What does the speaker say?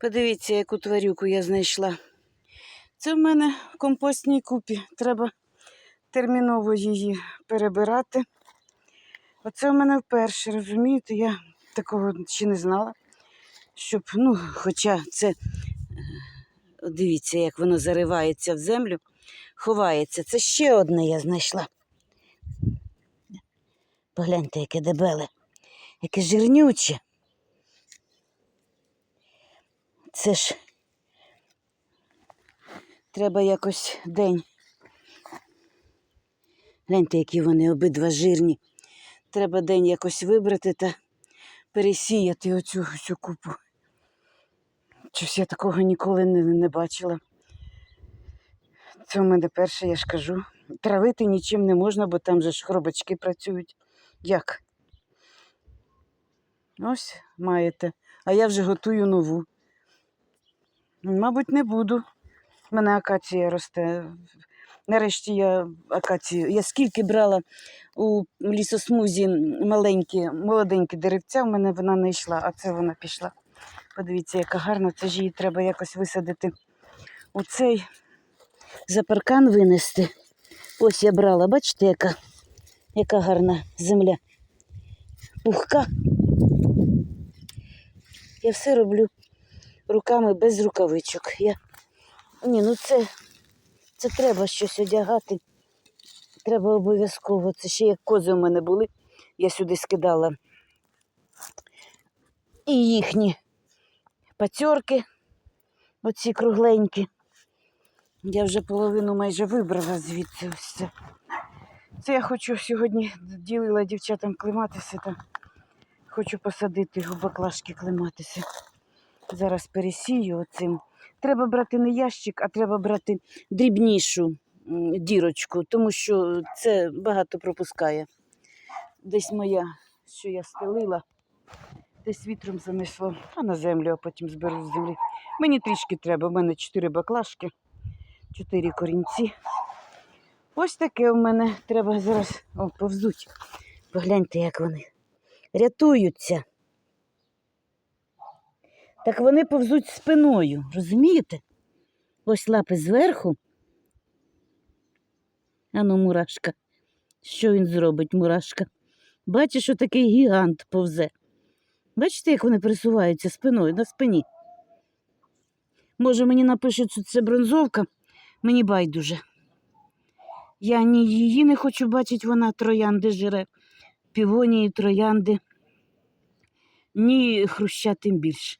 Подивіться, яку тварюку я знайшла. Це в мене в компостній купі. Треба терміново її перебирати. Оце в мене вперше, розумієте, я такого ще не знала. Щоб, ну, хоча це, е, дивіться, як воно заривається в землю, ховається. Це ще одне я знайшла. Погляньте, яке дебеле, яке жирнюче. Це ж треба якось день. Гляньте, які вони обидва жирні. Треба день якось вибрати та пересіяти оцю всю купу. Щось я такого ніколи не, не бачила. Це в мене перше, я ж кажу. Травити нічим не можна, бо там же ж хробачки працюють. Як? Ось маєте. А я вже готую нову. Мабуть, не буду. У мене акація росте. Нарешті я акацію. Я скільки брала у лісосмузі маленькі, молоденькі деревця, в мене вона не йшла, а це вона пішла. Подивіться, яка гарна, це ж її треба якось висадити у цей за паркан винести. Ось я брала, бачите, яка, яка гарна земля. Пухка. Я все роблю руками без рукавичок. Я... Ні, ну це, це треба щось одягати. Треба обов'язково. Це ще як кози у мене були. Я сюди скидала і їхні пацьорки, оці кругленькі. Я вже половину майже вибрала звідси ось це. Це я хочу сьогодні ділила дівчатам клематиси та хочу посадити у баклажки клематиси. Зараз пересію оцим. Треба брати не ящик, а треба брати дрібнішу дірочку, тому що це багато пропускає. Десь моя, що я стелила, десь вітром занесло, а на землю, а потім зберу з землі. Мені трішки треба, у мене чотири баклажки, чотири корінці. Ось таке у мене треба зараз о, повзуть. Погляньте, як вони рятуються. Так вони повзуть спиною, розумієте? Ось лапи зверху. Ану, мурашка. Що він зробить, мурашка? Бачиш, що такий гігант повзе. Бачите, як вони пересуваються спиною на спині. Може, мені напишуть, що це бронзовка, мені байдуже. Я ні її не хочу бачити, вона троянди жире, півонії, троянди, ні хруща тим більше.